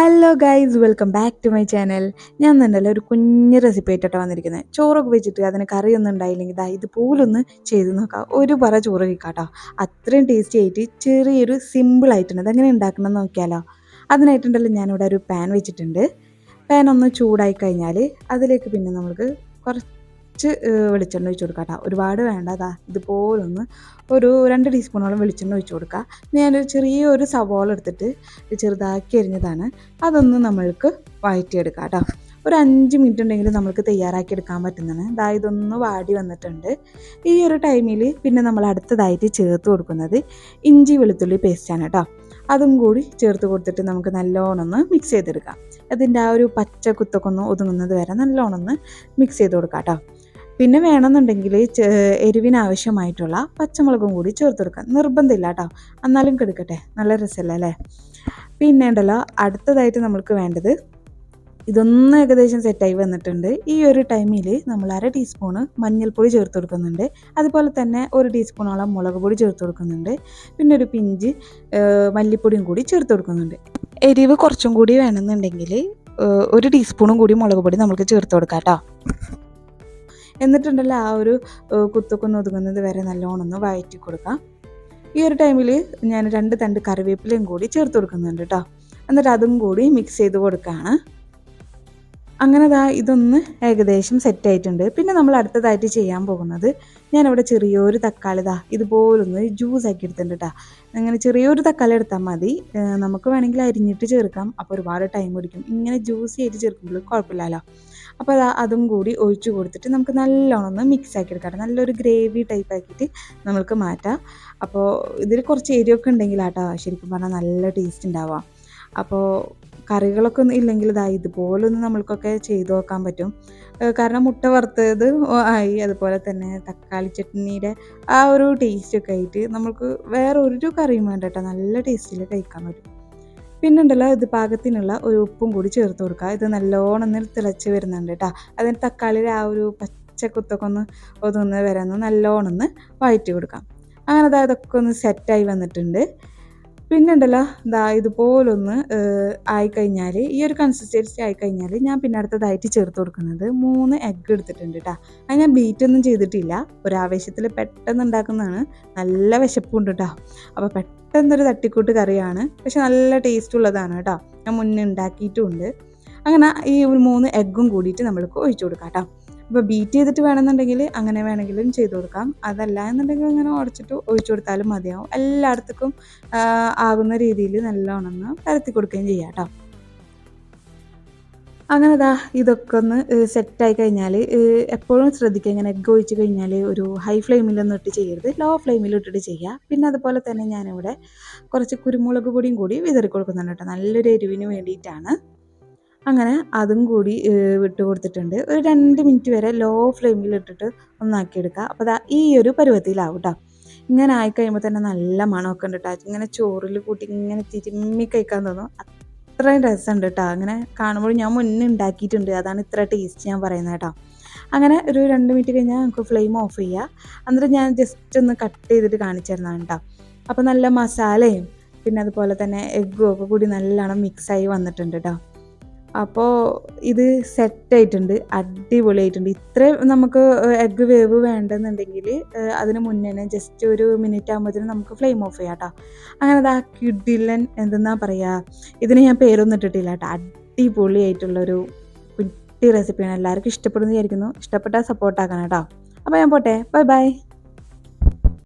Hello guys welcome back to my channel ഞാൻ തന്നെയല്ല ഒരു കുഞ്ഞ് റെസിപ്പി ആയിട്ടാണ് വന്നിരിക്കുന്നത് ചോറൊക്കെ വെച്ചിട്ട് അതിന് കറിയൊന്നും ഉണ്ടായില്ലെങ്കിൽ ദാ ഇതുപോലൊന്ന് ചെയ്ത് നോക്കാം. ഒരു പറ ചോറ് കഴിക്കാട്ടോ. അത്രയും ടേസ്റ്റി ആയിട്ട് ചെറിയൊരു സിമ്പിൾ ആയിട്ടുണ്ട്. അതെങ്ങനെ ഉണ്ടാക്കണം നോക്കിയാലോ. അതിനായിട്ടുണ്ടല്ലോ ഞാനിവിടെ ഒരു പാൻ വെച്ചിട്ടുണ്ട്. പാൻ ഒന്ന് ചൂടായി കഴിഞ്ഞാൽ അതിലേക്ക് പിന്നെ നമുക്ക് കുറച്ച് വെളിച്ചെണ്ണ ഒഴിച്ച് കൊടുക്കാം കേട്ടോ. ഒരുപാട് വേണ്ട അതാ ഇതുപോലൊന്ന് ഒരു രണ്ട് ടീസ്പൂണോളം വെളിച്ചെണ്ണ ഒഴിച്ച് കൊടുക്കുക ഞാനൊരു ചെറിയൊരു സവോള എടുത്തിട്ട് ചെറുതാക്കി എരിഞ്ഞതാണ് അതൊന്ന് നമ്മൾക്ക് വഴറ്റിയെടുക്കാം കേട്ടോ. ഒരു അഞ്ച് മിനിറ്റ് ഉണ്ടെങ്കിൽ നമ്മൾക്ക് തയ്യാറാക്കി എടുക്കാൻ പറ്റുന്നതാണ്. ഇതാ ഇതൊന്ന് വാടി വന്നിട്ടുണ്ട്. ഈ ഒരു ടൈമിൽ പിന്നെ നമ്മൾ അടുത്തതായിട്ട് ചേർത്ത് കൊടുക്കുന്നത് ഇഞ്ചി വെളുത്തുള്ളി പേസ്റ്റാണ് കേട്ടോ. അതും കൂടി ചേർത്ത് കൊടുത്തിട്ട് നമുക്ക് നല്ലോണം ഒന്ന് മിക്സ് ചെയ്തെടുക്കാം. അതിന്റെ ആ ഒരു പച്ച കുത്തൊക്കെ ഒന്ന് ഒതുങ്ങുന്നത് വരെ നല്ലോണം ഒന്ന് മിക്സ് ചെയ്ത് കൊടുക്കാം കേട്ടോ. പിന്നെ വേണമെന്നുണ്ടെങ്കിൽ എരിവിനാവശ്യമായിട്ടുള്ള പച്ചമുളകും കൂടി ചേർത്ത് കൊടുക്കാം. നിർബന്ധമില്ല കേട്ടോ. എന്നാലും കെടുക്കട്ടെ. നല്ല രസമല്ല അല്ലേ? പിന്നെ ഉണ്ടല്ലോ അടുത്തതായിട്ട് നമ്മൾക്ക് വേണ്ടത് ഇതൊന്നും ഏകദേശം സെറ്റായി വന്നിട്ടുണ്ട്. ഈ ഒരു ടൈമിൽ നമ്മൾ അര ടീസ്പൂണ് മഞ്ഞൾപ്പൊടി ചേർത്ത് കൊടുക്കുന്നുണ്ട്. അതുപോലെ തന്നെ ഒരു ടീസ്പൂണോളം മുളക് പൊടി ചേർത്ത് കൊടുക്കുന്നുണ്ട്. പിന്നെ ഒരു പിഞ്ച് മല്ലിപ്പൊടിയും കൂടി ചേർത്ത് കൊടുക്കുന്നുണ്ട്. എരിവ് കുറച്ചും കൂടി വേണമെന്നുണ്ടെങ്കിൽ ഒരു ടീസ്പൂണും കൂടി മുളക് പൊടി നമുക്ക് ചേർത്ത് കൊടുക്കാം കേട്ടോ. എന്നിട്ടുണ്ടല്ലോ ആ ഒരു കുത്തൊക്കെ ഒതുങ്ങുന്നത് വരെ നല്ലോണം ഒന്ന് വഴറ്റി കൊടുക്കാം. ഈ ഒരു ടൈമിൽ ഞാൻ രണ്ട് തണ്ട് കറിവേപ്പിലയും കൂടി ചേർത്ത് കൊടുക്കുന്നുണ്ട് കേട്ടോ എന്നിട്ട് അതും കൂടി മിക്സ് ചെയ്ത് കൊടുക്കുകയാണ് അങ്ങനെ ദാ ഇതൊന്ന് ഏകദേശം സെറ്റ് ആയിട്ടുണ്ട്. പിന്നെ നമ്മൾ അടുത്തതായിട്ട് ചെയ്യാൻ പോകുന്നത് ഞാനിവിടെ ചെറിയൊരു തക്കാളി ദാ ഇതുപോലൊന്ന് ജ്യൂസ് ആക്കി എടുത്തിട്ടുണ്ട് കേട്ടോ അങ്ങനെ ചെറിയൊരു തക്കാളി എടുത്താൽ മതി. നമുക്ക് വേണമെങ്കിൽ അരിഞ്ഞിട്ട് ചേർക്കാം. അപ്പോൾ ഒരുപാട് ടൈം പിടിക്കും. ഇങ്ങനെ ജ്യൂസി ആയിട്ട് ചേർക്കുമ്പോൾ കുഴപ്പമില്ലല്ലോ. അപ്പോൾ അത് അതും കൂടി ഒഴിച്ച് കൊടുത്തിട്ട് നമുക്ക് നല്ലോണം ഒന്ന് മിക്സ് ആക്കി എടുക്കാം നല്ലൊരു ഗ്രേവി ടൈപ്പ് ആക്കിയിട്ട് നമുക്ക് മാറ്റാം. അപ്പോൾ ഇതിൽ കുറച്ച് എരിവൊക്കെ ഉണ്ടെങ്കിലാട്ടോ ശരിക്കും പറഞ്ഞാൽ നല്ല ടേസ്റ്റ് ഉണ്ടാവുക. അപ്പോൾ കറികളൊക്കെ ഒന്നും ഇല്ലെങ്കിൽ ഇതാ ഇതുപോലൊന്ന് നമ്മൾക്കൊക്കെ ചെയ്തു നോക്കാൻ പറ്റും. കാരണം മുട്ട വറുത്തത് ആയി അതുപോലെ തന്നെ തക്കാളി ചട്നിയുടെ ആ ഒരു ടേസ്റ്റൊക്കെ ആയിട്ട് നമുക്ക് വേറെ ഒരു കറിയും വേണ്ട കേട്ടോ. നല്ല ടേസ്റ്റിൽ കഴിക്കാൻ പറ്റും. പിന്നെ ഉണ്ടല്ലോ ഇത് പാകത്തിനുള്ള ഒരു ഉപ്പും കൂടി ചേർത്ത് കൊടുക്കുക. ഇത് നല്ലോണം തിളച്ച് വരുന്നുണ്ട് കേട്ടോ അതിന് തക്കാളിയുടെ ആ ഒരു പച്ചക്കുത്തൊക്കെ ഒന്ന് ഒതുങ്ങുന്ന വരെ ഒന്ന് നല്ലോണം ഒന്ന് വഴറ്റി കൊടുക്കാം. അങ്ങനെ അതൊക്കെ ഒന്ന് സെറ്റായി വന്നിട്ടുണ്ട്. പിന്നെ ഉണ്ടല്ലോ ഇതാ ഇതുപോലൊന്ന് ആയിക്കഴിഞ്ഞാൽ ഈ ഒരു കൺസിസ്റ്റൻസി ആയിക്കഴിഞ്ഞാൽ ഞാൻ പിന്നെ അടുത്തതായിട്ട് ചേർത്ത് കൊടുക്കുന്നത് മൂന്ന് എഗ്ഗ് എടുത്തിട്ടുണ്ട് കേട്ടോ അത് ഞാൻ ബീറ്റൊന്നും ചെയ്തിട്ടില്ല. ഒരാവേശത്തിൽ പെട്ടെന്ന് ഉണ്ടാക്കുന്നതാണ്. നല്ല വിശപ്പുണ്ട് കേട്ടോ അപ്പോൾ പെട്ടെന്നൊരു തട്ടിക്കൂട്ട് കറിയാണ്. പക്ഷെ നല്ല ടേസ്റ്റ് ഉള്ളതാണ് കേട്ടോ ഞാൻ മുന്നേ ഉണ്ടാക്കിയിട്ടുമുണ്ട് അങ്ങനെ ഈ ഒരു മൂന്ന് എഗ്ഗും കൂടിയിട്ട് നമ്മൾക്ക് ഒഴിച്ചു കൊടുക്കാം കേട്ടോ ഇപ്പോൾ ബീറ്റ് ചെയ്തിട്ട് വേണമെന്നുണ്ടെങ്കിൽ അങ്ങനെ വേണമെങ്കിലും ചെയ്ത് കൊടുക്കാം. അതല്ല എന്നുണ്ടെങ്കിൽ ഇങ്ങനെ ഉടച്ചിട്ട് ഒഴിച്ചു കൊടുത്താലും മതിയാവും. എല്ലായിടത്തേക്കും ആകുന്ന രീതിയിൽ നല്ലോണം പരത്തി കൊടുക്കുകയും ചെയ്യാം കേട്ടോ. അങ്ങനെ ദാ ഇതൊക്കെ ഒന്ന് സെറ്റായി കഴിഞ്ഞാൽ എപ്പോഴും ശ്രദ്ധിക്കുക. ഇങ്ങനെ എഗ്ഗ് ഒഴിച്ച് കഴിഞ്ഞാൽ ഒരു ഹൈ ഫ്ലെയിമിലൊന്നും ഇട്ട് ചെയ്യരുത്. ലോ ഫ്ലെയിമിൽ ഇട്ടിട്ട് ചെയ്യുക. പിന്നെ അതുപോലെ തന്നെ ഞാനിവിടെ കുറച്ച് കുരുമുളക് പൊടിയും കൂടി വിതറി കൊടുക്കുന്നുണ്ട് കേട്ടോ. നല്ലൊരു എരിവിന് വേണ്ടിയിട്ടാണ്. അങ്ങനെ അതും കൂടി വിട്ട് കൊടുത്തിട്ടുണ്ട്. ഒരു രണ്ട് മിനിറ്റ് വരെ ലോ ഫ്ലെയിമിൽ ഇട്ടിട്ട് ഒന്നാക്കിയെടുക്കുക. അപ്പോൾ അതാ ഈ ഒരു പരുവത്തിലാവും കേട്ടോ ഇങ്ങനെ ആയി കഴിയുമ്പോൾ തന്നെ നല്ല മണമൊക്കെ ഉണ്ട് കേട്ടോ ഇങ്ങനെ ചോറിൽ കൂട്ടി ഇങ്ങനെ തിരുമ്മി കഴിക്കാൻ തോന്നും. അത്രയും രസമുണ്ട് കേട്ടോ അങ്ങനെ കാണുമ്പോൾ ഞാൻ മുന്നേ ഉണ്ടാക്കിയിട്ടുണ്ട്. അതാണ് ഇത്ര ടേസ്റ്റ് ഞാൻ പറയുന്നത് കേട്ടോ അങ്ങനെ ഒരു രണ്ട് മിനിറ്റ് കഴിഞ്ഞാൽ നമുക്ക് ഫ്ലെയിം ഓഫ് ചെയ്യുക എന്നിട്ട് ഞാൻ ജസ്റ്റ് ഒന്ന് കട്ട് ചെയ്തിട്ട് കാണിച്ചു തരുന്നതാണ് കേട്ടോ അപ്പോൾ നല്ല മസാലയും പിന്നെ അതുപോലെ തന്നെ എഗ്ഗും ഒക്കെ കൂടി നല്ലോണം മിക്സായി വന്നിട്ടുണ്ട് കേട്ടോ അപ്പോൾ ഇത് സെറ്റായിട്ടുണ്ട് അടിപൊളിയായിട്ടുണ്ട്. ഇത്രയും നമുക്ക് എഗ്ഗ് വേവ് വേണ്ടെന്നുണ്ടെങ്കിൽ അതിന് മുന്നേ ജസ്റ്റ് ഒരു മിനിറ്റ് ആകുമ്പോഴത്തേനും നമുക്ക് ഫ്ലെയിം ഓഫ് ചെയ്യാം കേട്ടോ അങ്ങനെ അത് ആ കിഡിലൻ എന്തെന്നാ പറയുക ഇതിന് ഞാൻ പേരൊന്നും ഇട്ടിട്ടില്ല കേട്ടോ അടിപൊളിയായിട്ടുള്ളൊരു കുട്ടി റെസിപ്പിയാണ് എല്ലാവർക്കും ഇഷ്ടപ്പെടുന്നു വിചാരിക്കുന്നു. ഇഷ്ടപ്പെട്ടാൽ സപ്പോർട്ടാക്കണം കേട്ടോ അപ്പോൾ ഞാൻ പോട്ടെ. Bye bye